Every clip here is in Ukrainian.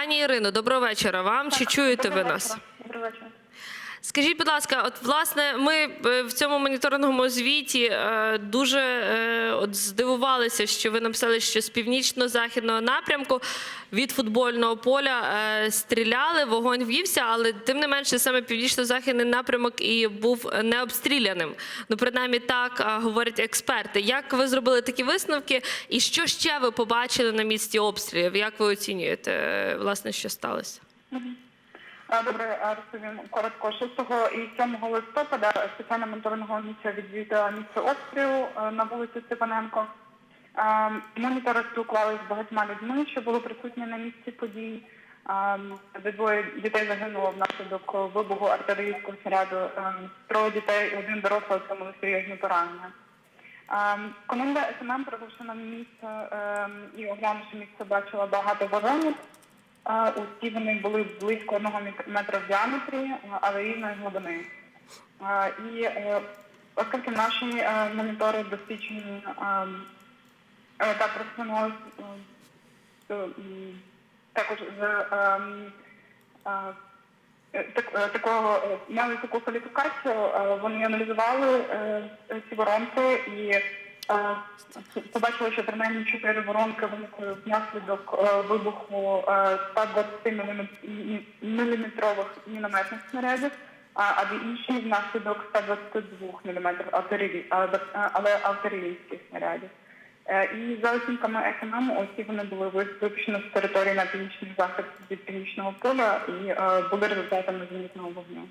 Пані Ірино, доброго вечора вам. Чи чуєте ви нас? Доброго вечора. Скажіть, будь ласка, от власне, ми е, в цьому моніторинговому звіті е, дуже е, от здивувалися, що ви написали, що з північно-західного напрямку від футбольного поля стріляли, вогонь ввівся, але тим не менше саме північно-західний напрямок і був не обстріляним. Ну, принаймні, так говорять експерти. Як ви зробили такі висновки, і що ще ви побачили на місці обстрілів? Як ви оцінюєте власне, що сталося? Добре, розповім коротко. 6 і 7 листопада спеціальна моніторингова місія відвідала місце обстрілу е, на вулиці Степаненко. Е, Монітори спілкувалися з багатьма людьми, що були присутні на місці подій. Е, двоє дітей загинуло внаслідок вибуху артилерійського снаряду. Е, Троє дітей, один дорослий отримали серйозні поранення. Команда СММ, прибувши на місце ем, і оглянувши місце, бачила багато вагонів. Усі вони були близько одного метра в діаметрі, е, але рівної глибини. І е, оскільки наші е, монітори досвідчені та е, також з так, такого мали таку кваліфікацію. Вони аналізували ці воронки і побачили, що принаймні чотири воронки виникли внаслідок е, вибуху е, 120 міліметрових мінометних снарядів, а дві інші внаслідок 122 мм артилерійських снарядів. Е, І за оцінками СММ, усі вони були випущені з території на північний захід від північного поля і е, були результатами зенітного вогню.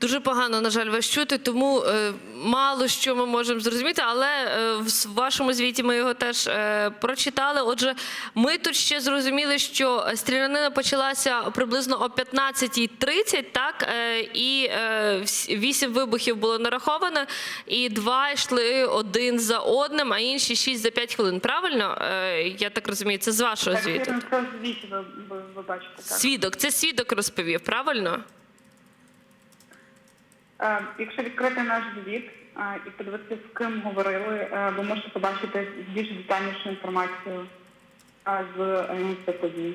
Дуже погано, на жаль, вас чути, тому е, мало що ми можемо зрозуміти, але е, в вашому звіті ми його теж е, прочитали. Отже, ми тут ще зрозуміли, що стрілянина почалася приблизно о 15.30, так, е, і е, вісім вибухів було нараховано, і два йшли один за одним, а інші шість за п'ять хвилин. Правильно? Е, я так розумію, це з вашого Так, звіту. це ви, ви, ви бачите, так. Свідок, це свідок розповів, правильно? Е, Якщо відкрити наш звіт е, і подивитися, з ким говорили, е, ви можете побачити більш детальнішу інформацію з місця подій.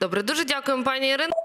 Добре, дуже дякуємо, пані Ірино.